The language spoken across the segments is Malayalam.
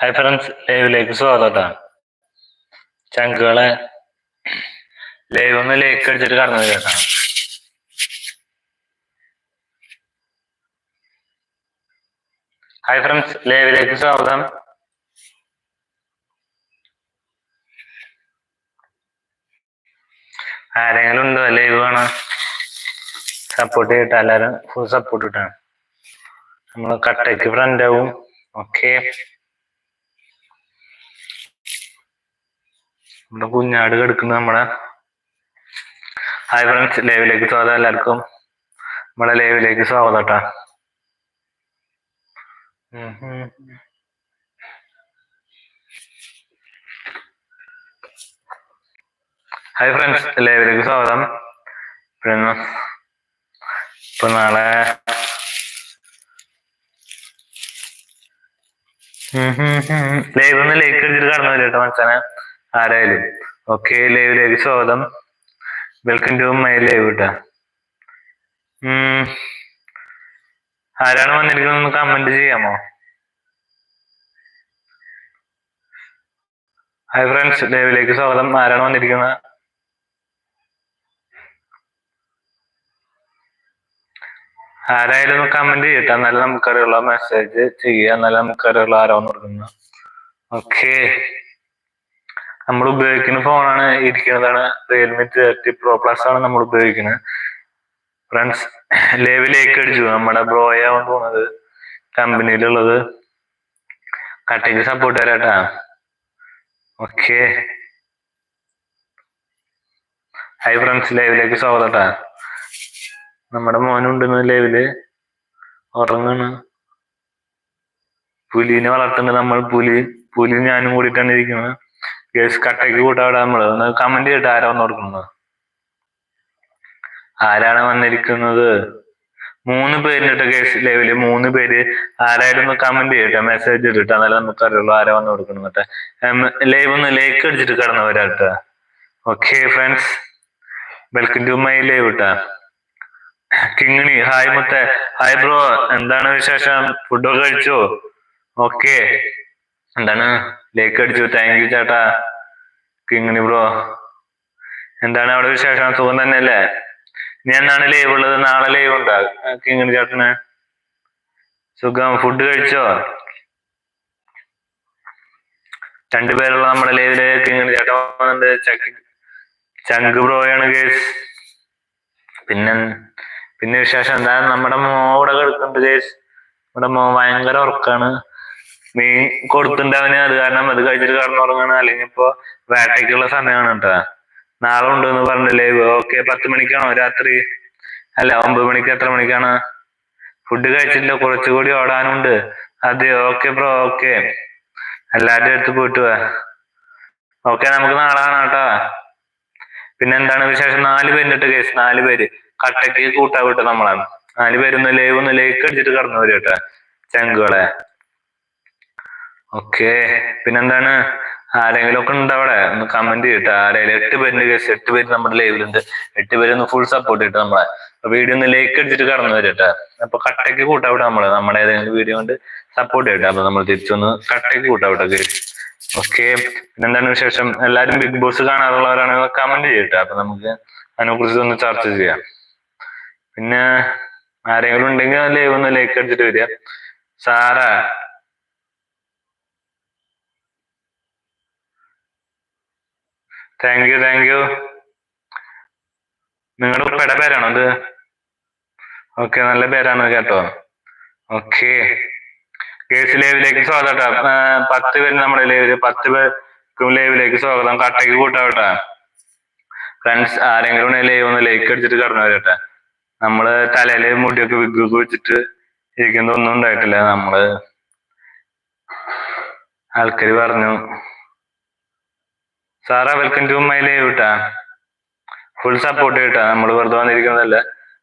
ഹായ് ഫ്രണ്ട്സ് ലൈവിലേക്ക് സ്വാഗതം. ചങ്കുകളെ ലൈവ് ഒന്ന് ലേക്ക് അടിച്ചിട്ട് കടന്നു കേൾക്കണം ഹായ് ഫ്രണ്ട്സ് ലൈവിലേക്ക് സ്വാഗതം. ആരെങ്കിലും ഉണ്ടോ? ലൈവ് കാണാൻ സപ്പോർട്ട് ചെയ്തിട്ട് എല്ലാരും ഫുൾ സപ്പോർട്ട് ഇട്ടാണ്. നമ്മൾ കട്ടയ്ക്ക് ഫ്രണ്ട് ആവും. ഓക്കെ നമ്മുടെ കുഞ്ഞാട് കിടക്കുന്ന നമ്മുടെ ഹായ് ഫ്രണ്ട്സ് ലൈവിലേക്ക് സ്വാഗതം എല്ലാവർക്കും. നമ്മളെ ലൈവിലേക്ക് സ്വാഗതം കേട്ടാ. ഹായ് ഫ്രണ്ട്സ് ലൈവിലേക്ക് സ്വാഗതം. പിന്നെ ഇപ്പൊ നാളെ ലൈവ് ഒന്ന് ലൈക്ക് അടിച്ചിട്ട് കടന്നു വരും കേട്ടോ മനസ്സിനെ ആരായാലും. ഓക്കെ ലൈവിലേക്ക് സ്വാഗതം. വെൽക്കം ടു മൈ ലൈവ് കേട്ടാ. ആരാണ് വന്നിരിക്കുന്നത്? കമന്റ് ചെയ്യാമോ? ഹായ് ഫ്രണ്ട്സ് ലൈവിലേക്ക് സ്വാഗതം. ആരാണ് വന്നിരിക്കുന്നത്? ആരായാലും കമന്റ് ചെയ്യട്ടെ. എന്നാലും നമുക്കറിയുള്ള മെസ്സേജ് ചെയ്യുക. എന്നാലും നമുക്കറിയുള്ള ആരാന്ന് കൊടുക്കുന്നത് ഓക്കെ. നമ്മൾ ഉപയോഗിക്കുന്ന ഫോണാണ് ഇരിക്കുന്നതാണ് റിയൽമി തേർട്ടി പ്രോ പ്ലസ് ആണ് നമ്മൾ ഉപയോഗിക്കുന്നത് ഫ്രണ്ട്സ് ലേവിലേക്ക് അടിച്ചു. നമ്മുടെ ബ്രോയാണ് പോണത് കമ്പനിയിലുള്ളത് കട്ടിങ് സപ്പോർട്ട് തരാട്ടാ. ഓക്കെ ഹൈ ഫ്രണ്ട്സ് ലൈവിലേക്ക് സ്വാഗതട്ടാ. നമ്മുടെ മോനുണ്ടെന്ന് ലൈവിൽ ഉറങ്ങാണ്. പുലിനെ വളർത്തുന്നത് നമ്മൾ പുലി പുലി ഞാനും കൂടിയിട്ടാണ് ഇരിക്കുന്നത്. കേസ് കട്ടയ്ക്ക് കൂട്ടാവിടെ നമ്മൾ കമന്റ് ചെയ്തിട്ട് ആരാ വന്ന് കൊടുക്കുന്നത്? ആരാണ് വന്നിരിക്കുന്നത്? മൂന്ന് പേരിട്ട് കേസ് ലെവൽ മൂന്ന് പേര് ആരായാലും ഒന്ന് കമന്റ് ചെയ്യട്ടെ മെസ്സേജ് ഇട്ടിട്ട് എന്നാലും നമുക്ക് അറിയുള്ളൂ ആരാ വന്ന് കൊടുക്കണം മറ്റേ ലൈവ് ഒന്ന് ലേക്ക് അടിച്ചിട്ട് കടന്നവരാട്ട okay friends welcome to my live ഇട്ടാ കിങ്ങിണി ഹായ് മുത്തേ ഹായ് ബ്രോ എന്താണ് വിശേഷം? ഫുഡൊക്കെ കഴിച്ചോ? ഓക്കെ എന്താണ്? ലേക്ക് അടിച്ചു. താങ്ക് യു ചേട്ടാ. കിങ്ങിണി ബ്രോ എന്താണ് അവിടെ വിശേഷം? സുഖം തന്നെയല്ലേ? ഇനി എന്നാണ് ലൈവ് ഉള്ളത്? നാളെ ലൈവ് ഉണ്ടാ? കിങ്ങിണി ചേട്ടന്? സുഖം. ഫുഡ് കഴിച്ചോ? രണ്ടുപേരുള്ള നമ്മുടെ ലൈവിൽ കിങ്ങിണി ചേട്ടൻ ചങ്ക് ബ്രോയാണ് കേസ് പിന്നെ പിന്നെ വിശേഷം എന്താ? നമ്മുടെ മോ അവിടെ കിടക്കുന്നുണ്ട് കേസ് നമ്മുടെ മോ ഭയങ്കര ഉറക്കാണ്. നീ കൊടുത്തിട്ടുണ്ട് അവന് അത് കാരണം അത് കഴിച്ചിട്ട് കടന്നുറങ്ങാണ് അല്ലെങ്കിൽ ഇപ്പൊ വേട്ടയ്ക്കുള്ള സമയമാണ് കേട്ടാ നാളെ ഉണ്ടെന്ന് പറഞ്ഞില്ലേ ഓക്കെ പത്ത് മണിക്കാണോ രാത്രി? അല്ല ഒമ്പത് മണിക്ക് എത്ര മണിക്കാണ്? ഫുഡ് കഴിച്ചില്ല കുറച്ചുകൂടി ഓടാനുണ്ട്. അതെ ഓക്കെ ബ്രോ ഓക്കെ എല്ലാവരുടെ അടുത്ത് പോയിട്ട് വാ. ഓക്കെ നമുക്ക് നാളെ കാണാം കേട്ടാ പിന്നെ എന്താണ് വിശേഷം? നാല് ഇട്ട് കേസ് നാല് പേര്. കട്ടയ്ക്ക് കൂട്ടാ വിട്ട നമ്മളാണ്. നാല് പേരൊന്ന് ലൈവ് ഒന്ന് ലേക്ക് അടിച്ചിട്ട് കടന്നു വരും കേട്ടാ ചങ്കുകളെ. ഓക്കെ. പിന്നെന്താണ്? ആരെങ്കിലും ഒക്കെ ഉണ്ട് അവിടെ? ഒന്ന് കമന്റ് ചെയ്തിട്ട് ആരെങ്കിലും എട്ട് പേരിന്റെ കേസ് എട്ട് പേര് നമ്മുടെ ലൈവിലുണ്ട് എട്ട് പേര് ഒന്ന് ഫുൾ സപ്പോർട്ട് ചെയ്തിട്ട് നമ്മളെ. വീഡിയോ ഒന്ന് ലൈക്ക് അടിച്ചിട്ട് കടന്നു വരട്ടെ. അപ്പൊ കട്ടയ്ക്ക് കൂട്ടാ വിടാം നമ്മൾ. നമ്മുടെ ഏതെങ്കിലും വീഡിയോ കൊണ്ട് സപ്പോർട്ട് ചെയ്തിട്ട് അപ്പൊ നമ്മൾ തിരിച്ചൊന്ന് കട്ടയ്ക്ക് കൂട്ടാ വിട്ടാ കേസ് ഓക്കെ. പിന്നെന്താണ് വിശേഷം? എല്ലാരും ബിഗ് ബോസ് കാണാറുള്ളവരാണെങ്കിൽ കമന്റ് ചെയ്യട്ടെ. അപ്പൊ നമുക്ക് അതിനെ കുറിച്ച് ഒന്ന് ചർച്ച ചെയ്യാം. പിന്നെ ആരെങ്കിലും ഉണ്ടെങ്കിൽ ലൈവ് ഒന്ന് ലൈക്ക് അടിച്ചിട്ട് വരിക. Sara thank you thank you നിങ്ങളുടെ പെട പേരാണോ അത് ഓക്കെ നല്ല പേരാണ് കേട്ടോ. ഓക്കെ കേസ് ലൈവിലേക്ക് സ്വാഗതം കേട്ടോ. പത്ത് പേര് നമ്മുടെ ലൈവിൽ പത്ത് പേർക്കും ലൈവിലേക്ക് സ്വാഗതം. കട്ടയ്ക്ക് കൂട്ടാവട്ടെ ഫ്രണ്ട്സ് ആരെങ്കിലും ലൈവ് ഒന്ന് ലൈക്ക് അടിച്ചിട്ട് കടന്നു വരട്ടെ നമ്മൾ തലയിൽ മുടിയൊക്കെ വിഗ്ഗൊക്കെ വെച്ചിട്ട് ഇരിക്കുന്നൊന്നും ഉണ്ടായിട്ടില്ല. നമ്മൾ ആൾക്കാര് പറഞ്ഞു. Sara welcome to my live കേട്ടാ ഫുൾ സപ്പോർട്ട് കേട്ടാ നമ്മൾ വെറുതെ വന്നിരിക്കുന്നതല്ല?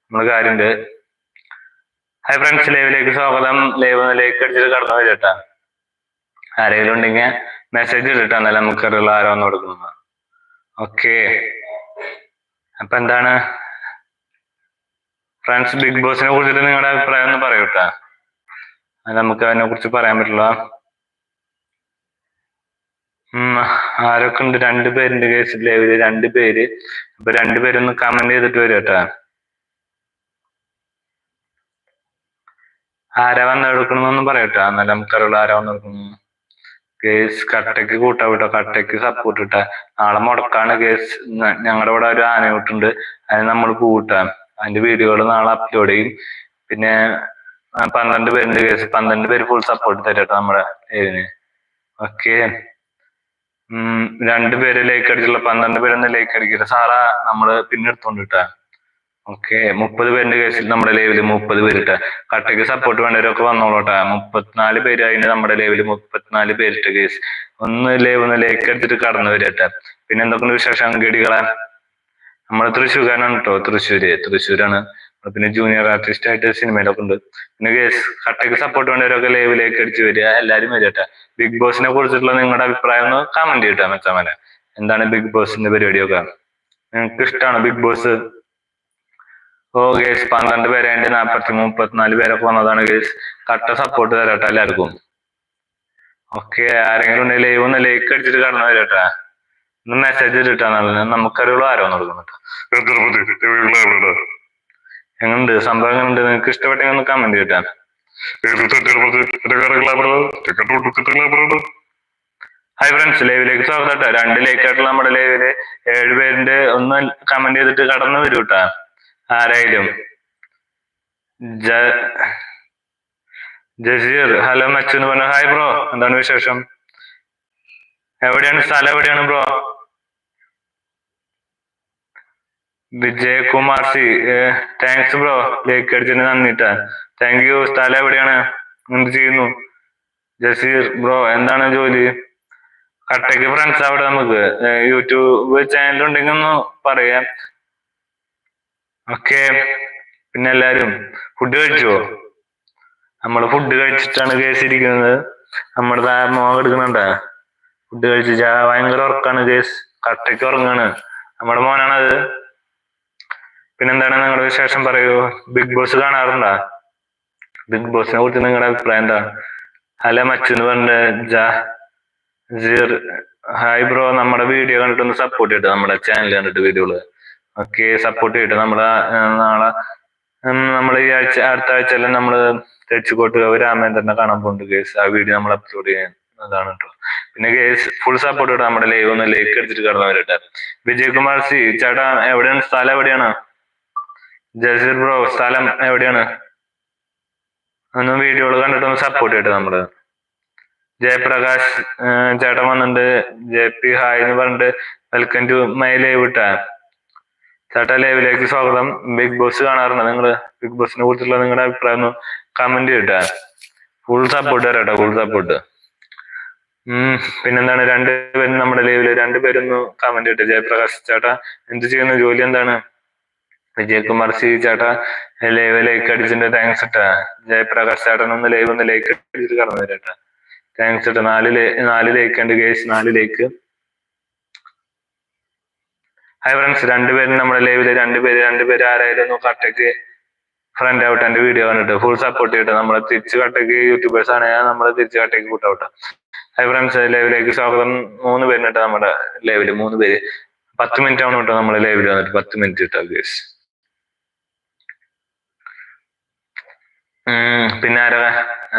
നമ്മൾ കാര്യണ്ട്. ഹൈ ഫ്രണ്ട്സ് ലൈവിലേക്ക് സ്വാഗതം. ലൈവ് ലൈക്ക് അടിച്ചിട്ട് കടന്നു വരട്ടാ. ആരെങ്കിലും ഉണ്ടെങ്കിൽ മെസ്സേജ് ഇട്ടിട്ടാ എന്നാലും നമുക്കറിയുള്ള ആരോ ഒന്ന് കൊടുക്കുന്നത്. ഓക്കെ അപ്പൊ എന്താണ്? ഫ്രണ്ട്സ് ബിഗ് ബോസിനെ കുറിച്ചിട്ട് നിങ്ങളുടെ അഭിപ്രായം ഒന്ന് പറയൂട്ടാ നമുക്ക് അതിനെ കുറിച്ച് പറയാൻ പറ്റില്ല. ആരൊക്കെ ഉണ്ട്? രണ്ട് പേരുണ്ട് കേസ് ലൈവിൽ രണ്ട് പേര്. അപ്പൊ രണ്ട് പേരൊന്ന് കമന്റ് ചെയ്തിട്ട് വരും കേട്ടാ. ആരാ വന്നെടുക്കണമെന്നൊന്നും പറയട്ടോ എന്നാലും നമുക്കറിയുള്ള ആരാ വന്നെടുക്കണം കേസ് കട്ടയ്ക്ക് കൂട്ടാ വിട്ടോ. കട്ടയ്ക്ക് സപ്പോർട്ട് ഇട്ട. നാളെ മുടക്കാണ് കേസ് ഞങ്ങളുടെ ഇവിടെ ഒരു ആനയൂട്ടുണ്ട്. അതിന് നമ്മൾ കൂട്ടാ അതിന്റെ വീഡിയോകൾ നാളെ അപ്ലോഡ് ചെയ്യും. പിന്നെ പന്ത്രണ്ട് പേരുണ്ട് കേസ് പന്ത്രണ്ട് പേര് ഫുൾ സപ്പോർട്ട് തരട്ടോ നമ്മുടെ ഇതിന് ഓക്കെ രണ്ട് പേര് ലേക്ക് അടിച്ചുള്ള പന്ത്രണ്ട് പേരൊന്നും ലേക്ക് അടിക്കില്ല സാറാ നമ്മൾ പിന്നെ എടുത്തോണ്ട് കിട്ടാ ഓക്കെ മുപ്പത് പേരിന്റെ കേസിൽ നമ്മുടെ ലേവിൽ മുപ്പത് പേരിട്ട. കട്ടയ്ക്ക് സപ്പോർട്ട് വേണ്ടവരൊക്കെ വന്നോളൂട്ടാ. മുപ്പത്തിനാല് പേര് അതിന് നമ്മുടെ ലേവിൽ മുപ്പത്തിനാല് പേരിട്ട കേസ് ഒന്ന് ലേവ് ഒന്ന് ലേക്ക് എടുത്തിട്ട് കടന്നു വരട്ടെ. പിന്നെ എന്തൊക്കെയുണ്ട് വിശേഷം അങ്കടികളെ നമ്മൾ തൃശ്ശൂർക്കാരാണ് കേട്ടോ തൃശ്ശൂര് തൃശ്ശൂരാണ്. പിന്നെ ജൂനിയർ ആർട്ടിസ്റ്റ് ആയിട്ട് സിനിമയിലൊക്കെ ഉണ്ട്. പിന്നെ കേസ് കട്ടയ്ക്ക് സപ്പോർട്ട് വേണ്ടവരൊക്കെ ലൈവിലേക്ക് അടിച്ചു വരിക. എല്ലാരും വരട്ടെ ബിഗ് ബോസിനെ കുറിച്ചിട്ടുള്ള നിങ്ങളുടെ അഭിപ്രായം ഒന്ന് കമന്റ് ചെയ്യട്ടെ മെച്ചാമനെ. എന്താണ് ബിഗ് ബോസിന്റെ പരിപാടിയൊക്കെ? നിങ്ങൾക്ക് ഇഷ്ടമാണ് ബിഗ് ബോസ് ഓ ഗേസ് പന്ത്രണ്ട് പേരെ അതിന്റെ നാപ്പത്തി മുപ്പത്തിനാല് പേരൊക്കെ വന്നതാണ് ഗേസ് കട്ട സപ്പോർട്ട് തരട്ടെ എല്ലാവർക്കും. ഓക്കെ ആരെങ്കിലും ഉണ്ടെങ്കിൽ ലൈവ് ഒന്ന് ലൈക്ക് അടിച്ചിട്ട് കടന്നു വരട്ടെ ഒന്ന് മെസ്സേജ് ഇട്ടിട്ടാണ് നമുക്കറിയുള്ളൂ ആരോ നടക്കുന്നുണ്ട് എങ്ങനുണ്ട്? സംഭവം എങ്ങനുണ്ട്? നിങ്ങൾക്ക് ഇഷ്ടപ്പെട്ടെങ്കിൽ ഒന്ന് കമന്റ് കിട്ടാൻ ഹായ് ഫ്രണ്ട്സ് ലൈവിലേക്ക് സ്വാഗതം കേട്ടോ. രണ്ട് ലൈക്ക് ആയിട്ടുള്ള നമ്മുടെ ലൈവിൽ ഏഴ് പേരിന്റെ ഒന്ന് കമന്റ് ചെയ്തിട്ട് കടന്നു വരൂ കേട്ടാ ആരായാലും. ജസീർ ഹലോ മച്ചു എന്ന് പറഞ്ഞു. ഹായ് ബ്രോ എന്താണ് വിശേഷം? എവിടെയാണ്? സ്ഥലം എവിടെയാണ് bro Vijayakumar C thanks bro like അടിച്ചതിന് നന്ദിട്ടാ. താങ്ക് യു സ്ഥലം എവിടെയാണ്? എന്ത് ചെയ്യുന്നു? ജസീർ ബ്രോ എന്താണ് ജോലി? കട്ടയ്ക്ക് ഫ്രണ്ട്സ് അവിടെ നമുക്ക് യൂട്യൂബ് ചാനൽ ഉണ്ടെങ്കിൽ ഒന്ന് പറയാം. ഓക്കെ പിന്നെ എല്ലാരും ഫുഡ് കഴിച്ചോ? നമ്മൾ ഫുഡ് കഴിച്ചിട്ടാണ് കേസിരിക്കുന്നത്. നമ്മുടെ മോഹം മോൻ എടുക്കുന്നുണ്ടാ ഫുഡ് കഴിച്ചാ ഭയങ്കര ഉറക്കാണ് കേസ്. കട്ടയ്ക്ക് ഉറങ്ങാണ്. നമ്മുടെ മോനാണത്. പിന്നെന്താണ് നിങ്ങളുടെ വിശേഷം? പറയൂ. ബിഗ് ബോസ് കാണാറുണ്ടോ? ബിഗ് ബോസിനെ കുറിച്ച് നിങ്ങളുടെ അഭിപ്രായം എന്താ? ഹലോ മച്ചു എന്ന് ജാ ഹായ് ബ്രോ നമ്മുടെ വീഡിയോ കണ്ടിട്ടൊന്ന് സപ്പോർട്ട് ചെയ്തിട്ട് നമ്മുടെ ചാനൽ കണ്ടിട്ട് വീഡിയോകൾ ഓക്കെ സപ്പോർട്ട് ചെയ്തിട്ട് നമ്മളെ നാളെ നമ്മൾ ഈ ആഴ്ച അടുത്ത ആഴ്ച എല്ലാം നമ്മൾ തെച്ചിക്കോട്ട് തന്നെ കാണാൻ പോകുന്നുണ്ട് കേസ് ആ വീഡിയോ നമ്മൾ അപ്ലോഡ് ചെയ്യാൻ അതാണ് കേട്ടോ പിന്നെ കേസ് ഫുൾ സപ്പോർട്ട് നമ്മുടെ ലൈവ് ഒന്ന് ലൈക്ക് എടുത്തിട്ട് കടന്നു വിജയകുമാർ സി ചേട്ടാ എവിടെയാണ്? സ്ഥലം എവിടെയാണ്? ജസീർ ബ്രോ സ്ഥലം എവിടെയാണ്? ഒന്ന് വീഡിയോകൾ കണ്ടിട്ട് ഒന്ന് സപ്പോർട്ട് ചെയ്യട്ടെ നമ്മൾ. ജയപ്രകാശ് ചേട്ടൻ വന്നിട്ടുണ്ട് ജെ പി ഹായ് എന്ന് പറഞ്ഞിട്ട് വെൽക്കം ടു മൈ ലൈവ് ഇട്ടാ ചേട്ടാ ലൈവിലേക്ക് സ്വാഗതം. ബിഗ് ബോസ് കാണാറുണ്ട് നിങ്ങൾ? ബിഗ് ബോസിനെ കുറിച്ചുള്ള നിങ്ങളുടെ അഭിപ്രായം ഒന്ന് കമന്റ് ചെയ്യട്ടാ. ഫുൾ സപ്പോർട്ട് തരാട്ടോ ഫുൾ സപ്പോർട്ട് ഉം പിന്നെന്താണ്? രണ്ടുപേരും നമ്മുടെ ലൈവിൽ രണ്ടുപേരൊന്ന് കമന്റ് ചെയ്യട്ടെ. ജയപ്രകാശ് ചേട്ടാ എന്ത് ചെയ്യുന്നു? ജോലി എന്താണ്? വിജയകുമാർ സി ചേട്ടാ ലൈവ് ലൈക്ക് അടിച്ചിട്ട് താങ്ക്സ് ഇട്ടാ. ജയപ്രകാശ് ചേട്ടൻ ഒന്ന് ലൈവ് ഒന്ന് ലൈക്ക് അടിച്ചിട്ട് കടന്നു വരട്ടാ താങ്ക്സ് ഇട്ടാ. നാല് നാല് ലൈക്ക് ഉണ്ട് ഗേസ് നാല് ലൈക്ക്. ഹായ് ഫ്രണ്ട്സ് രണ്ടുപേരും നമ്മുടെ ലൈവിൽ രണ്ടുപേര് രണ്ടുപേര് ആരായാലും ഒന്ന് കട്ടക്ക് ഫ്രണ്ട് ഔട്ട് എന്റെ വീഡിയോ കണ്ടിട്ട്. ഫുൾ സപ്പോർട്ട് ചെയ്തിട്ട് നമ്മളെ തിരിച്ച് കട്ടക്ക് യൂട്യൂബേഴ്സ് ആണെങ്കിൽ നമ്മളെ തിരിച്ച് കട്ടക്ക് കൂട്ടൗട്ട് ഹായ് ഫ്രണ്ട്സ് ലൈവിലേക്ക് സ്വാഗതം. മൂന്ന് പേരുണ്ട് നമ്മുടെ ലൈവിൽ മൂന്ന് പേര്. പത്ത് മിനിറ്റ് ആണ് കേട്ടോ നമ്മുടെ ലൈവിൽ വന്നിട്ട്. പത്ത് മിനിറ്റ് കേട്ടോ ഗേസ് ഉം പിന്നെ ആരാ?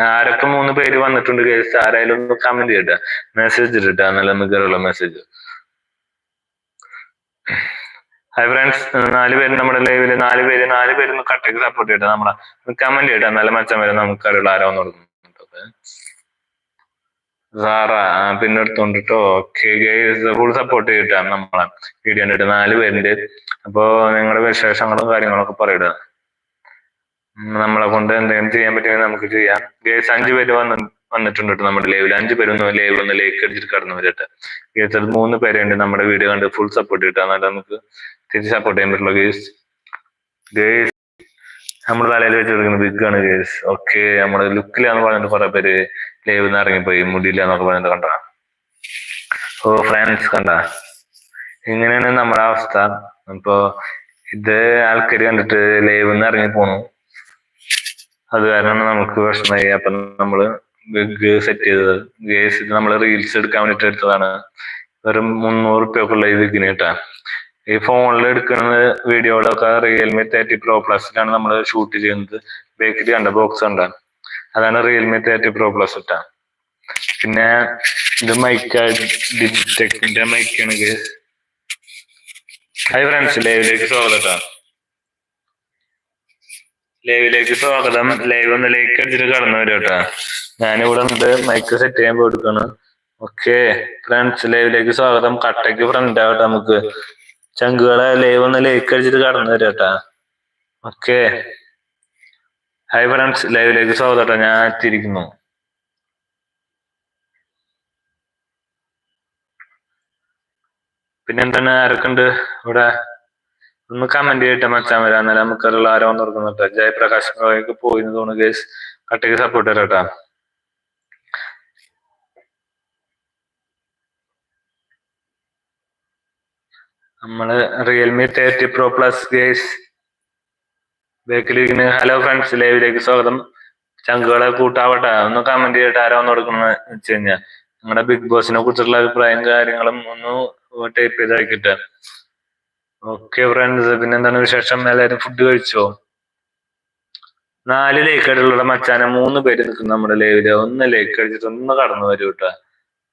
ആരൊക്കെ മൂന്ന് പേര് വന്നിട്ടുണ്ട് കേസ് ആരായാലും ഒന്ന് കമന്റ് ചെയ്യട്ടെ. മെസ്സേജ് ഇട്ടിട്ടാ നല്ല മികവുള്ള മെസ്സേജ് ഹായ് ഫ്രണ്ട്സ് നാല് പേര് നമ്മുടെ ലൈവിൽ നാല് പേര് നാല് പേര് ഒന്ന് കട്ടക്ക് സപ്പോർട്ട് ചെയ്യട്ടെ നമ്മളെ. കമന്റ് ചെയ്യട്ടെ നല്ല മെച്ചം വരെ നമുക്കറിയുള്ള ആരോ കൊടുക്കുന്നുണ്ട് സാറാ ആ, പിന്നെ എടുത്തോണ്ടിട്ടോ? ഓക്കെ ഫുൾ സപ്പോർട്ട് ചെയ്തിട്ടാണ് നമ്മളെ. വീഡിയോ നാല് പേരുണ്ട് അപ്പോ നിങ്ങളുടെ വിശേഷങ്ങളും കാര്യങ്ങളൊക്കെ പറയിടുക നമ്മളെ കൊണ്ട് എന്തെങ്കിലും ചെയ്യാൻ പറ്റുമെങ്കിൽ നമുക്ക് ചെയ്യാം. ഗേസ് അഞ്ചു പേര് വന്ന് വന്നിട്ടുണ്ട് കേട്ടോ നമ്മുടെ ലൈവിൽ അഞ്ചു പേരും ലൈവ് ഒന്ന് ലൈക്ക് അടിച്ചിട്ട് കടന്നു വരട്ടെ ഗേസ് അത് മൂന്ന് പേരുണ്ട്. നമ്മുടെ വീഡിയോ കണ്ട് ഫുൾ സപ്പോർട്ട് കിട്ടാൻ എന്നാലും നമുക്ക് തിരിച്ച് സപ്പോർട്ട് ചെയ്യാൻ പറ്റുള്ളൂ ഗേസ് ഗേസ് നമ്മുടെ തലയിൽ വെച്ച് ബിഗ് ആണ് ഗേസ് ഓക്കെ നമ്മുടെ ലുക്കിലാന്ന് പറഞ്ഞിട്ട് കുറെ പേര് ലൈവ് നിന്ന് ഇറങ്ങിപ്പോയി. മുടിയില്ല എന്നൊക്കെ പറഞ്ഞിട്ട് കണ്ട ഓ ഫ്രണ്ട്സ് കണ്ട. ഇങ്ങനെയാണ് നമ്മുടെ അവസ്ഥ? അപ്പോ ഇത് ആൾക്കാർ കണ്ടിട്ട് ലൈവിൽ നിന്ന് ഇറങ്ങി പോണു. അത് കാരണം നമുക്ക് പ്രശ്നമായി അപ്പൊ നമ്മൾ സെറ്റ് ചെയ്തത്. ഗേസ് ഇത് നമ്മൾ റീൽസ് എടുക്കാൻ വേണ്ടിട്ട് എടുത്തതാണ്. വെറും മുന്നൂറ് റുപ്യക്കുള്ള ഇത് ഇതിന് കേട്ടാ. ഈ ഫോണിൽ എടുക്കുന്ന വീഡിയോകളൊക്കെ റിയൽമി തേർട്ടി പ്രോ പ്ലസിലാണ് നമ്മൾ ഷൂട്ട് ചെയ്യുന്നത്. ബേക്കിൽ കണ്ട ബോക്സ് കണ്ട. അതാണ് റിയൽമി തേർട്ടി പ്രോ പ്ലസ് ഇട്ടാ പിന്നെ ഇത് മൈക്ക ഡിജിറ്റെക്കിന്റെ മൈക്കാണ് ഗേസ്. ഹൈ ഫ്രണ്ട്സ് ലൈവിലേക്ക് സ്വാഗതം. ലൈവിലേക്ക് സ്വാഗതം. ലൈവ് ഒന്ന് ലൈക്ക് അടിച്ചിട്ട് കടന്നു വരും കേട്ടാ. ഞാനിവിടെ ഉണ്ട്. മൈക്ക് സെറ്റ് ചെയ്യാൻ പോയിട്ടാണ് ഓക്കെ ഫ്രണ്ട്സ് ലൈവിലേക്ക് സ്വാഗതം. കട്ടയ്ക്ക് ഫ്രണ്ട് ആവട്ടെ നമുക്ക്. ചങ്കുകളെ ലൈവ് ഒന്ന് ലൈക്ക് അടിച്ചിട്ട് കടന്നു വരും കേട്ടാ. ഓക്കെ ഹായ് ഫ്രണ്ട്സ് ലൈവിലേക്ക് സ്വാഗതം കേട്ടോ. ഞാൻ എത്തിയിരിക്കുന്നു. പിന്നെന്താണ്? ആരൊക്കെ ഉണ്ട് ഇവിടെ? ഒന്ന് കമന്റ് ചെയ്തിട്ട് മച്ചാൻ വരാം. എന്നാലും നമുക്കറിയുള്ള ആരോ ഒന്ന് ജയപ്രകാശ് റോയ്ക്ക് പോയി എന്ന് തോന്നുന്നു ഗേസ് കട്ടയ്ക്ക് സപ്പോർട്ട് തരാട്ടാ നമ്മൾ Realme thirty pro plus guys ബേക്കിലിരിക്കുന്ന hello friends ലൈവിലേക്ക് സ്വാഗതം. ചങ്കുകളെ കൂട്ടാവട്ടെ. ഒന്ന് കമന്റ് ചെയ്തിട്ട് ആരോ ഒന്ന് കൊടുക്കണം വെച്ച് കഴിഞ്ഞാൽ നിങ്ങളുടെ ബിഗ് ബോസിനെ കുറിച്ചുള്ള അഭിപ്രായം കാര്യങ്ങളും ഒന്ന് ടൈപ്പ് ചെയ്ത് ഓക്കെ ഫ്രണ്ട്സ് പിന്നെന്താണ് വിശേഷം? എല്ലാരും ഫുഡ് കഴിച്ചോ? നാല് ലേക്ക് അടിയുള്ള മച്ചാനെ മൂന്ന് പേര് നിൽക്കുന്നു നമ്മുടെ ലൈവിൽ ഒന്ന് ലേക്ക് അടിച്ചിട്ട് ഒന്ന് കടന്നു വരൂ കേട്ടോ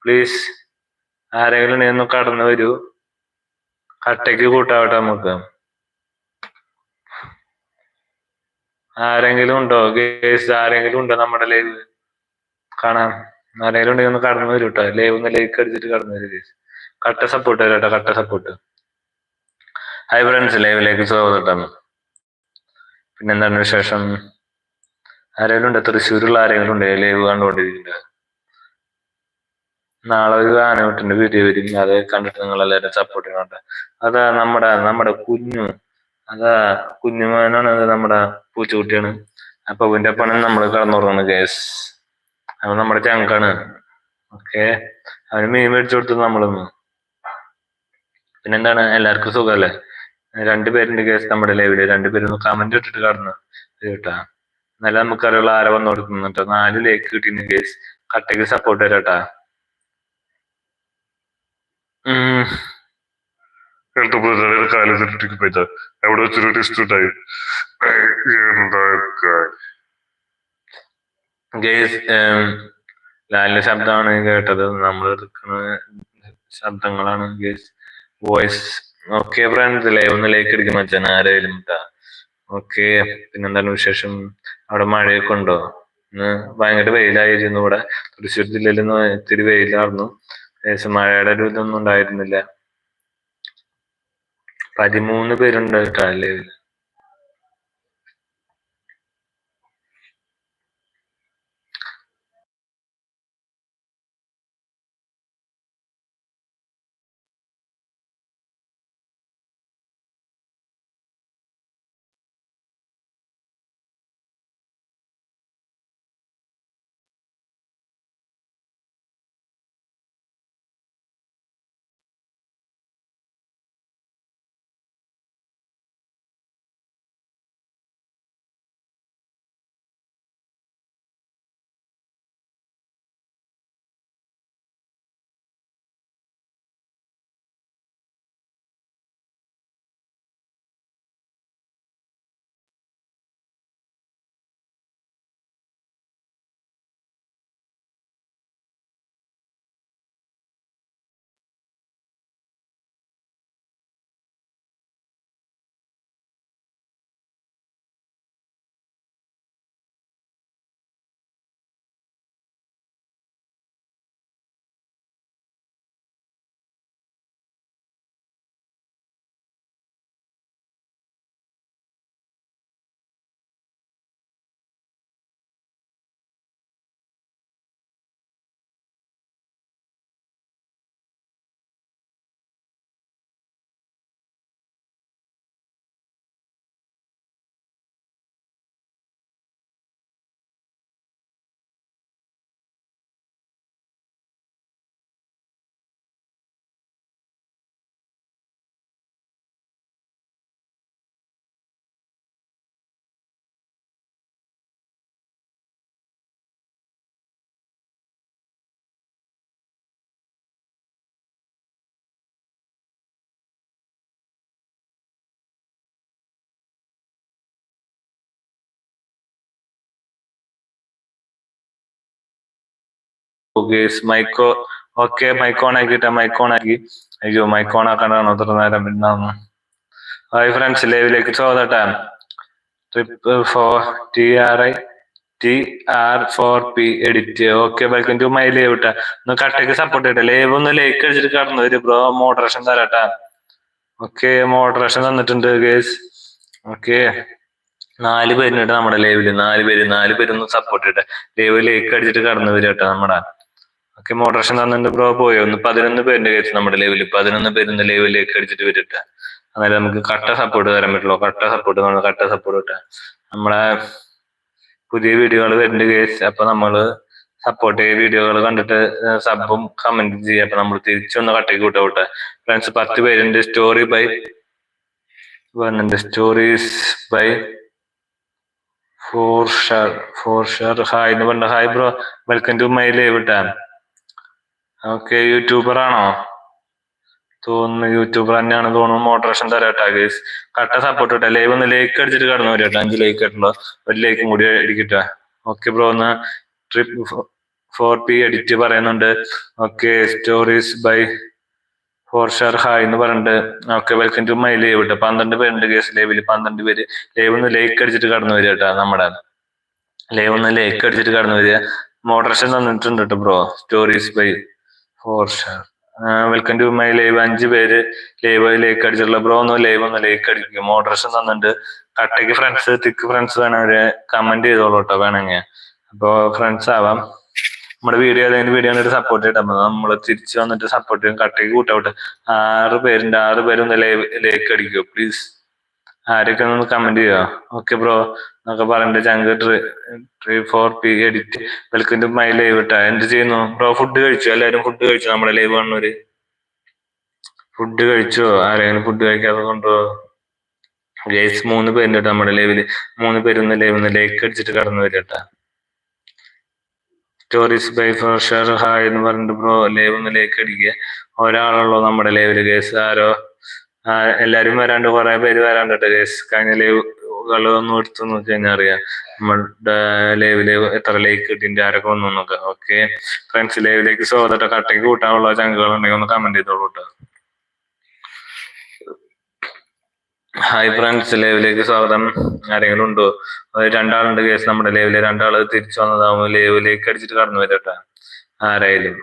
പ്ലീസ് ആരെങ്കിലും ഒന്ന് കടന്നു വരൂ. കട്ടയ്ക്ക് കൂട്ടാവട്ടെ നമുക്ക്. ആരെങ്കിലും ഉണ്ടോ? ഗേസ് ആരെങ്കിലും ഉണ്ടോ നമ്മുടെ ലൈവ് കാണാം. ആരെങ്കിലും ഉണ്ടെങ്കിൽ ഒന്ന് കടന്നു വരൂ കേട്ടോ ലൈവ് ഒന്ന് ലേക്ക് അടിച്ചിട്ട് കടന്നു വരൂ ഗേസ് കട്ട സപ്പോർട്ട് തരാം കേട്ടോ കട്ട സപ്പോർട്ട് ഹൈ ഫ്രണ്ട്സ് ലൈവിലേക്ക് സ്വാഗതം. പിന്നെന്താണ് വിശേഷം? ആരെങ്കിലും ഉണ്ട് തൃശ്ശൂരുള്ള ആരെങ്കിലും ഉണ്ട് ലൈവ് കണ്ടുകൊണ്ടിരിക്കുന്നത്. നാളെ ഒരു ആനവട്ടിന്റെ വീഡിയോ വരും. അത് കണ്ടിട്ട് നിങ്ങൾ എല്ലാവരും സപ്പോർട്ട് ചെയ്യണം അതാ നമ്മുടെ നമ്മുടെ കുഞ്ഞു അതാ കുഞ്ഞുമാനാണ് നമ്മുടെ പൂച്ചക്കുട്ടിയാണ്. അപ്പൊ അവന്റെ പണം നമ്മൾ കടന്നുറങ്ങുന്നത് കേസ് അവൻ നമ്മുടെ ചങ്കാണ് ഓക്കെ അവന് മീൻ മേടിച്ചു കൊടുത്തത് നമ്മളൊന്ന് പിന്നെന്താണ്? എല്ലാവർക്കും സുഖമല്ലേ? രണ്ടുപേരുണ്ട് കേസ് നമ്മുടെ ലൈവിൽ രണ്ടുപേരും കമന്റ് ഇട്ടിട്ട് കടന്ന് കേട്ടാ. എന്നാലും നമുക്കറിയുള്ള ആരെ വന്നു കൊടുക്കുന്നുട്ടോ നാല് ലേക്ക് കിട്ടിയ കേസ് കട്ടയ്ക്ക് സപ്പോർട്ട് തരാട്ടാ എന്റെ ബ്രദറെ കാലത്തിട്ട് പോയത് അവിടെ വെച്ചൊരു ടെസ്റ്റ് ഉണ്ടായി. എന്താ ഗേസ് ലാലിന്റെ ശബ്ദമാണ് കേട്ടത്. നമ്മൾ എടുക്കുന്ന ശബ്ദങ്ങളാണ് ഗേസ് വോയിസ് ഓക്കെ ലൈവ് ഒന്ന് ലൈക്ക് അടിക്കും മച്ചാൻ ആരായാലും ഓക്കെ പിന്നെന്താണ് വിശേഷം? അവിടെ മഴയൊക്കെ ഉണ്ടോ? ഇന്ന് ഭയങ്കര വെയിലായിരുന്നു ഇവിടെ. തൃശ്ശൂർ ജില്ലയിൽ നിന്ന് ഇത്തിരി വെയിലായിരുന്നു. ഏകദേശം മഴയുടെ ഒരു ഇതൊന്നും ഉണ്ടായിരുന്നില്ല. പതിമൂന്ന് പേരുണ്ട് കേട്ടോ ലൈവിൽ ഗേസ് മൈക്കോ ഓക്കെ മൈക്ക് ആക്കിട്ട മൈക്കോൺ ആക്കി അയ്യോ മൈക്കോൺ ആക്കണ്ടാണ് ആക്കാണ്ടാണോ നേരം പിന്നാന്ന് ഹായ് ഫ്രണ്ട്സ് ലൈവിലേക്ക് സ്വാഗതം triple four T R I T R four P edit okay welcome to my live ഇട്ടാ. ഒന്ന് കട്ടയ്ക്ക് സപ്പോർട്ട് ചെയ്യട്ടെ ലൈവ് ഒന്ന് ലൈക്ക് അടിച്ചിട്ട് കടന്നു ഒരു ബ്രോ മോഡറേഷൻ തരട്ട. ഓക്കെ മോഡറേഷൻ തന്നിട്ടുണ്ട് ഗേസ് ഓക്കെ നാല് പേരുണ്ട് നമ്മുടെ ലൈവിൽ നാല് പേര് നാല് പേരൊന്ന് സപ്പോർട്ട് ചെയ്യട്ടെ ലൈവ് ലൈക്ക് അടിച്ചിട്ട് കടന്നു വരും കേട്ടോ നമ്മുടെ. ഓക്കെ മോഡറേഷൻ തന്നിട്ട് ബ്രോ പോയി. ഒന്ന് പതിനൊന്ന് പേരിന്റെ കേസ് നമ്മുടെ ലൈവിൽ പതിനൊന്ന് പേരിന്റെ ലൈവിലേക്ക് അടിച്ചിട്ട് വരട്ടെ അന്നേരം നമുക്ക് കട്ട സപ്പോർട്ട് തരാൻ പറ്റുള്ളൂ. കട്ട സപ്പോർട്ട് നമ്മൾ കട്ട സപ്പോർട്ട് കിട്ടാം നമ്മളെ പുതിയ വീഡിയോകൾ വരുന്ന കേസ് അപ്പൊ നമ്മൾ സപ്പോർട്ട് ചെയ്ത് വീഡിയോകൾ കണ്ടിട്ട് സബും കമന്റും ചെയ്യുക അപ്പൊ നമ്മൾ തിരിച്ചൊന്ന് കട്ടയ്ക്ക് കൂട്ടോട്ടെ ഫ്രണ്ട്സ് പത്ത് പേരുണ്ട് സ്റ്റോറി ബൈ വന്നിട്ടുണ്ട് സ്റ്റോറീസ് ബൈ ഫോർ ഷാർ ഫോർ ഷാർ ഹായ് എന്ന് പറഞ്ഞ hi bro. Welcome to my live ഇട്ടാ ഓക്കെ യൂട്യൂബർ ആണോ? തോന്നുന്നു യൂട്യൂബർ തന്നെയാണ് തോന്നുന്നു മോട്ടറേഷൻ തരാട്ടാ ഗേസ് കട്ട സപ്പോർട്ട് കിട്ടാ ലൈവ് ഒന്ന് ലേക്ക് അടിച്ചിട്ട് കടന്നു വരും അഞ്ച് ലേക്ക് ഇട്ടുള്ളൂ ഒരു ലേക്കും കൂടി അടിക്കട്ടെ ഓക്കെ ബ്രോ ഒന്ന് ട്രിപ്പ് ഫോർ പി എഡിറ്റ് പറയുന്നുണ്ട്. ഓക്കെ സ്റ്റോറീസ് ബൈ ഫോർ ഷാർ ഹായ് എന്ന് പറഞ്ഞിട്ട് okay welcome to my live കേട്ടോ പന്ത്രണ്ട് പേരുണ്ട് കേസ് ലൈവിൽ പന്ത്രണ്ട് പേര്. ലൈവ് ഒന്ന് ലേക്ക് അടിച്ചിട്ട് കടന്നു വരിക കേട്ടോ നമ്മുടെ. ലൈവ് ഒന്ന് ലേക്ക് അടിച്ചിട്ട് കടന്നു വരിക മോഡറേഷൻ തന്നിട്ടുണ്ട് കേട്ടോ ബ്രോ സ്റ്റോറീസ് ബൈ ഫോർ ഷാർ വെൽക്കം ടു മൈ ലൈവ് അഞ്ച് പേര് ലൈവ് ലേക്ക് അടിച്ചിട്ടുള്ള ബ്രോ ഒന്ന് ലൈവ് ഒന്ന് ലേക്ക് അടിക്കും. മോഡറേഷൻ തന്നിട്ടുണ്ട്. കട്ടയ്ക്ക് ഫ്രണ്ട്സ് തിക്ക് ഫ്രണ്ട്സ് വേണവര് കമന്റ് ചെയ്തോളൂ കേട്ടോ വേണമെങ്കിൽ. അപ്പൊ ഫ്രണ്ട്സ് ആവാം. നമ്മുടെ വീഡിയോ ഏതെങ്കിലും വീഡിയോ കണ്ടിട്ട് സപ്പോർട്ട് മതി നമ്മൾ തിരിച്ചു വന്നിട്ട് സപ്പോർട്ട് ചെയ്യും. കട്ടയ്ക്ക് കൂട്ടോട്ട് ആറ് പേരുണ്ട്. ആറ് പേരൊന്ന് ലൈവ് ലേക്ക് അടിക്കുക പ്ലീസ് ആരൊക്കെ ഒന്ന് കമന്റ് ചെയ്യോ ഓക്കെ ബ്രോ എന്നൊക്കെ പറഞ്ഞിട്ട് ചങ്ക് tree four P edit welcome to my live ഇട്ടാ. എന്ത് ചെയ്യുന്നു? ബ്രോ ഫുഡ് കഴിച്ചു? എല്ലാരും ഫുഡ് കഴിച്ചു? നമ്മുടെ ലൈവ് കാണുന്നവര്? ഫുഡ് കഴിച്ചോ? ആരെങ്കിലും ഫുഡ് കഴിക്കാതെ കൊണ്ടോ ഗേസ് മൂന്ന് പേരുണ്ട് കേട്ടോ നമ്മുടെ ലൈവിൽ മൂന്ന് പേരൊന്ന് ലൈവ് ലൈക്ക് അടിച്ചിട്ട് കടന്നു വരും കേട്ടാ സ്റ്റോറീസ് ബൈ ഫോർ ഹായ് എന്ന് പറഞ്ഞിട്ട് ബ്രോ ലൈവ് ഒന്ന് ലേക്ക് അടിക്കുക. ഒരാളുള്ളൂ നമ്മുടെ ലൈവിൽ ഗേസ് ആരോ എല്ലാരും വരാണ്ട് കുറെ പേര് വരാണ്ട് കേസ് കഴിഞ്ഞ ലൈവുകൾ ഒന്നും എടുത്തു നോക്കി കഴിഞ്ഞാൽ അറിയാം. നമ്മുടെ ലൈവിൽ എത്ര ലൈക്ക് കിട്ടിന്റെ ആരൊക്കെ വന്നു നോക്കാം ഓക്കെ ഫ്രണ്ട്സ് ലൈവിലേക്ക് സ്വാഗതം കട്ടയ്ക്ക് കൂട്ടാനുള്ള ചങ്കുകൾ ഉണ്ടെങ്കിൽ ഒന്ന് കമന്റ് ചെയ്തോളൂ ഹായ് ഫ്രണ്ട്സ് ലൈവിലേക്ക് സ്വാഗതം. ആരെങ്കിലും ഉണ്ടോ? രണ്ടാളുണ്ട് കേസ് നമ്മുടെ ലൈവിൽ രണ്ടാൾ തിരിച്ചു വന്നതാകുമ്പോൾ ലൈവിലേക്ക് അടിച്ചിട്ട് കടന്നു വരട്ടെ. ആരായാലും.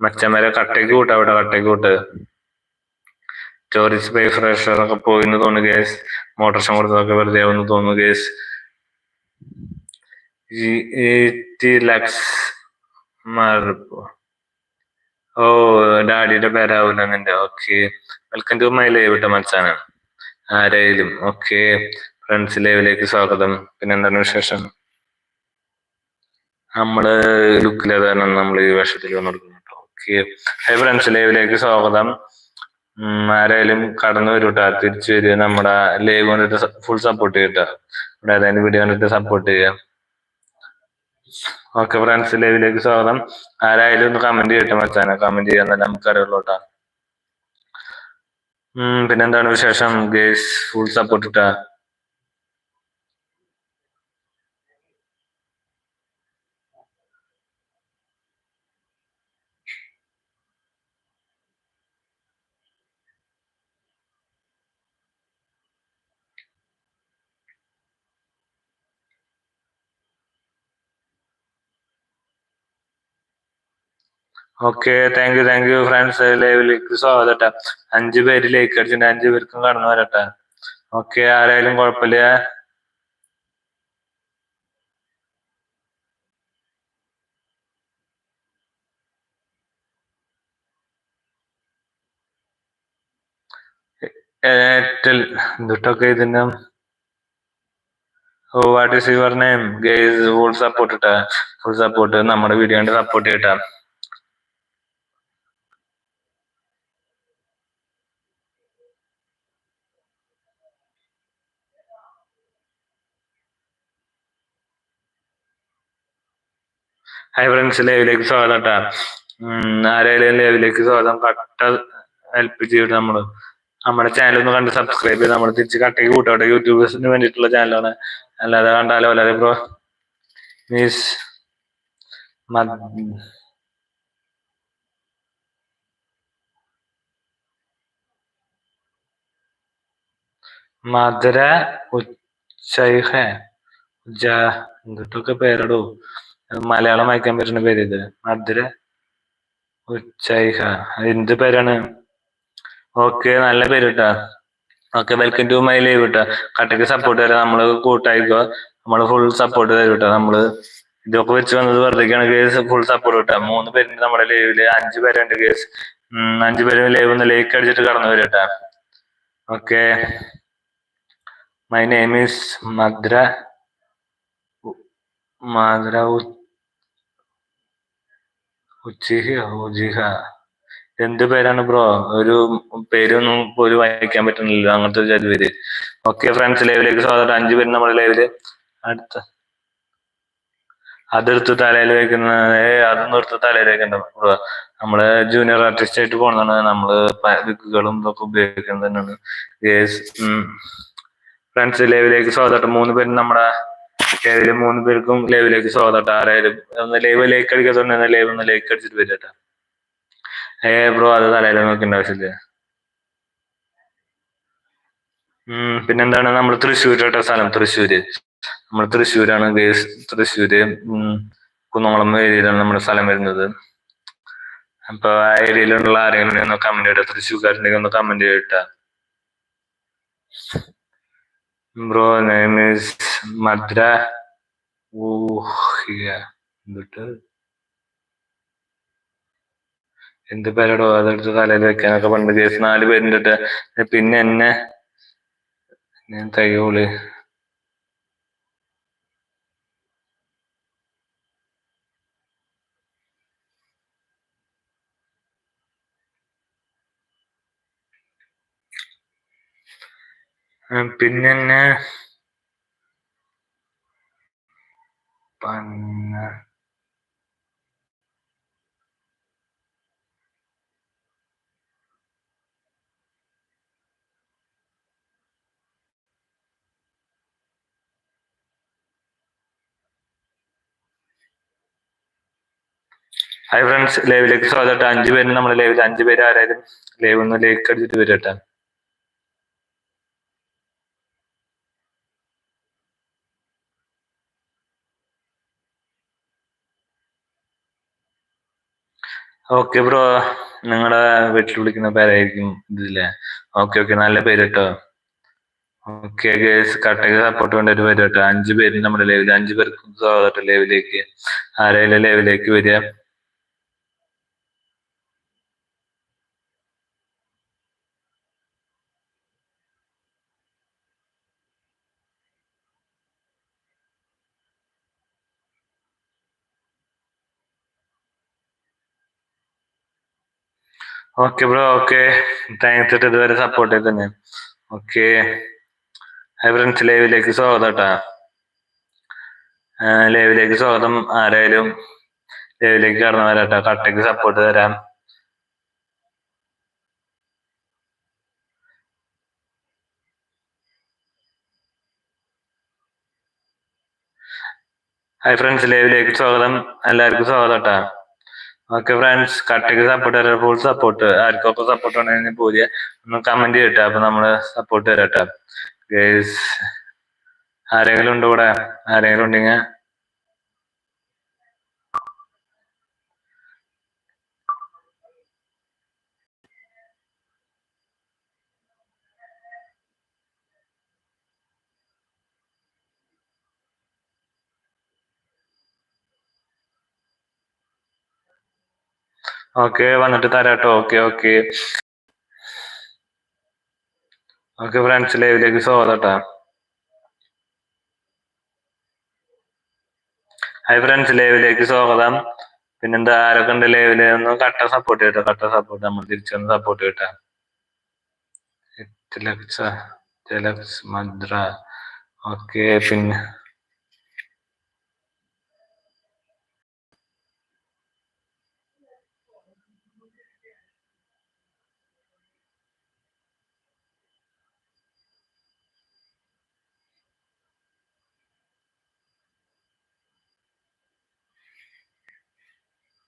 മച്ചന്മാരെ കട്ടയ്ക്ക് കൂട്ടാ അവിടെ കട്ടയ്ക്ക് കൂട്ട്. ടൂറിസ്റ്റ് ബൈ ഫ്രഷർ ഒക്കെ പോയിന്ന് തോന്നുന്നു കേസ് മോട്ടർഷൻ കൊടുത്തതൊക്കെ വെറുതെ ആവുന്നു തോന്നുന്നു കേസ് ലക്സ് മാറിപ്പോ ഓ ഡാഡിയുടെ പേരാവൂല നിന്റെ. Okay welcome to my live ഇട്ട മച്ചാനാണ് ആരായാലും. ഓക്കെ ഫ്രണ്ട്സ് ലൈവിലേക്ക് സ്വാഗതം. പിന്നെ എന്താണ് വിശേഷം? നമ്മൾ ലുക്കിലേതാണ് നമ്മൾ ഈ വേഷത്തിൽ വന്നു വന്നെടുക്കുന്നത്. ഓക്കെ ഹൈ ഫ്രണ്ട്സ് ലൈവിലേക്ക് സ്വാഗതം. ആരായാലും കടന്നു വരൂട്ടാ. തിരിച്ചു വരിക. നമ്മുടെ ലൈവ് കണ്ടിട്ട് ഫുൾ സപ്പോർട്ട് ചെയ്യട്ടാ. ഇവിടെ ഏതായാലും വീഡിയോ കണ്ടിട്ട് സപ്പോർട്ട് ചെയ്യാം. ഓക്കെ ഫ്രണ്ട്സ് ലൈവിലേക്ക് സ്വാഗതം. ആരായാലും ഒന്ന് കമന്റ് ചെയ്യട്ടെ മച്ചാനെ. കമന്റ് ചെയ്യാൻ തന്നെ നമുക്കറിയുള്ളൂട്ടാ പിന്നെന്താണ് വിശേഷം? ഗേസ് ഫുൾ സപ്പോർട്ട് ഇട്ടാ okay thank you thank you friends ലൈവിലേക്ക് സ്വാഗതം. അഞ്ചു പേര് ലൈക്ക് അടിച്ചിട്ടുണ്ട് അഞ്ചു പേർക്കും കടന്നു വരട്ടെ ഓക്കെ ആരായാലും കുഴപ്പമില്ല. എയർടെൽ എന്തുട്ടൊക്കെ ഇതിന്റെ ഓ what is your name guys full support ഇട്ടാ ഫുൾ സപ്പോർട്ട് നമ്മുടെ വീഡിയോ സപ്പോർട്ട് ചെയ്യട്ടാ. ഹൈ ഫ്രണ്ട്സ് ലൈവിലേക്ക് സ്വാഗതം കേട്ടാ ആരെങ്കിലും ലൈവിലേക്ക് സ്വാഗതം. കട്ട ഹെൽപ്പ് ചെയ്തിട്ട് നമ്മൾ നമ്മുടെ ചാനൽ ഒന്ന് കണ്ട് സബ്സ്ക്രൈബ് ചെയ്ത് നമ്മൾ തിരിച്ച് കട്ടയ്ക്ക് കൂട്ടോട്ടെ യൂട്യൂബേഴ്സിന് വേണ്ടിയിട്ടുള്ള ചാനലാണ് അല്ലാതെ കണ്ടാലോ അല്ലാതെ ബ്രോ മീൻസ് മധുര ഉച്ച ഉജ എന്തൊക്കെ പേരടോ. മലയാളം വായിക്കാൻ പറ്റുന്ന പേര് ഇത് മധുര ഉച്ചൈഹ. എന്ത് പേരാണ്? ഓക്കെ നല്ല പേര് കേട്ടാ okay welcome to my live കേട്ടാ കട്ടയ്ക്ക് സപ്പോർട്ട് തരാം. നമ്മൾ കൂട്ടായിക്കോ. നമ്മൾ ഫുൾ സപ്പോർട്ട് തരും കേട്ടോ നമ്മൾ ഇതൊക്കെ വെച്ച് വന്നത് വെറുതെക്കാണ് കേസ് ഫുൾ സപ്പോർട്ട് കിട്ടാം മൂന്ന് പേരുണ്ട് നമ്മുടെ ലൈവിൽ അഞ്ചു പേരുണ്ട് കേസ് അഞ്ചു പേരും ലൈവ് ഒന്ന് ലൈക്ക് അടിച്ചിട്ട് കടന്നു വരും കേട്ടാ okay my name is Madara Madara Uchiha Uchiha എന്ത് പേരാണ് ബ്രോ? ഒരു പേരൊന്നും പോലും വായിക്കാൻ പറ്റുന്നില്ല അങ്ങനത്തെ ഒരു ജാതി പേര്. ഓക്കെ ഫ്രണ്ട്സ് ലൈവിലേക്ക് സ്വാഗതം. അഞ്ചു പേര് നമ്മുടെ ലൈവിൽ അടുത്ത. അതെടുത്ത് തലയിൽ വെക്കുന്ന ഏ അതൊന്നും എടുത്ത് തലയിൽ വെക്കണ്ട ബ്രോ. നമ്മൾ ജൂനിയർ ആർട്ടിസ്റ്റ് ആയിട്ട് പോണതാണ്. നമ്മൾ വിക്കുകളും ഇതൊക്കെ ഉപയോഗിക്കുന്നത് തന്നെയാണ്. ഫ്രണ്ട്സ് ലൈവിലേക്ക് സ്വാഗതം. മൂന്ന് പേര് നമ്മുടെ ലൈവിൽ മൂന്ന് പേർക്കും ലൈവിലേക്ക് സ്വാഗതം ആരായാലും ഒന്ന് ലൈവ് ലേക്ക് അടിക്കാത്തോണ്ട് ലൈവ് ഒന്ന് ലേക്ക് അടിച്ചിട്ട് വരട്ടെ ഏ ബ്രോ അത് തലയിൽ നോക്കേണ്ട ആവശ്യമില്ല. ഉം പിന്നെന്താണ്? നമ്മൾ തൃശ്ശൂർ കേട്ടോ സ്ഥലം തൃശ്ശൂര്. നമ്മൾ തൃശ്ശൂരാണ് ഗേസ് തൃശ്ശൂര് ഉം കുന്നംകുളം ഏരിയയിലാണ് നമ്മുടെ സ്ഥലം വരുന്നത്. അപ്പൊ ആ ഏരിയയിലുള്ള ആരെങ്കിലും ഒന്ന് കമന്റ് ചെയ്യട്ടെ തൃശ്ശൂർക്കാരുണ്ടെങ്കിൽ ഒന്ന് കമന്റ് ചെയ്യട്ടെ bro name is Madara Uchiha എന്നിട്ട് എന്ത് പേരടോ? അതെടുത്ത് തലയിൽ വെക്കാനൊക്കെ പണ്ട് കേസ് നാല് പേരുണ്ടിട്ട് പിന്നെ എന്നെ? ഞാൻ തയ്യോൾ. പിന്നെ. പിന്നെ ഹായ് ഫ്രണ്ട്സ് ലൈവിലേക്ക് സ്വാഗതം അഞ്ചു പേര് നമ്മുടെ ലൈവിൽ അഞ്ചു പേര് ആരായാലും ലൈവ് ഒന്ന് ലേക്ക് അടിച്ചിട്ട് വരട്ടെ ഓക്കെ ബ്രോ നിങ്ങളുടെ വീട്ടിൽ വിളിക്കുന്ന പേരായിരിക്കും ഇതില്ലേ ഓക്കെ ഓക്കെ നല്ല പേര് കേട്ടോ. ഓക്കെ ഗേസ് കട്ടക്ക് സപ്പോർട്ട് വേണ്ട ഒരു പേര് കേട്ടോ. അഞ്ചു പേര് നമ്മുടെ ലൈവിൽ അഞ്ചു പേർക്ക് സ്വാഗതം ലൈവിലേക്ക് ആരെങ്കിലും ലൈവിലേക്ക് വരിക? ഓക്കെ ബ്രോ ഓക്കെ താങ്ക്സ് ഇട്ട് ഇതുവരെ സപ്പോർട്ട് ചെയ്ത് തന്നെ ഓക്കെ ഹൈ ഫ്രണ്ട്സ് ലൈവിലേക്ക് സ്വാഗതം കേട്ടാ ലൈവിലേക്ക് സ്വാഗതം ആരായാലും. ലൈവിലേക്ക് കടന്നു വരാട്ടോ കട്ടയ്ക്ക് സപ്പോർട്ട് തരാം. ഹൈ ഫ്രണ്ട്സ് ലൈവിലേക്ക് സ്വാഗതം. എല്ലാവർക്കും സ്വാഗതം കേട്ടാ ഓക്കെ ഫ്രണ്ട്സ് കട്ടയ്ക്ക് സപ്പോർട്ട് തരാം. ഫുൾ സപ്പോർട്ട് ആർക്കൊക്കെ സപ്പോർട്ട് ഉണ്ടെങ്കിൽ പോരിക ഒന്ന് കമന്റ് ചെയ്യട്ടെ. അപ്പൊ നമ്മൾ സപ്പോർട്ട് തരാട്ടെ ആരെങ്കിലും ഉണ്ടോ ഇവിടെ? ആരെങ്കിലും ഉണ്ടെങ്കിൽ ഓക്കെ വന്നിട്ട് തരാട്ടോ. Okay okay. ഓക്കെ ഫ്രണ്ട്സ് ലൈവിലേക്ക് സ്വാഗതം കേട്ടാ ഹായ് ഫ്രണ്ട്സ് ലൈവിലേക്ക് സ്വാഗതം. പിന്നെന്താ ആരൊക്കെ ഉണ്ട് ലൈവിൽ ഒന്ന് കട്ട സപ്പോർട്ട് ചെയ്യട്ടോ കട്ട സപ്പോർട്ട് നമ്മൾ തിരിച്ചൊന്ന് സപ്പോർട്ട് ചെയ്യട്ടെ ലക്ഷ മദ്ര ഓക്കെ പിന്നെ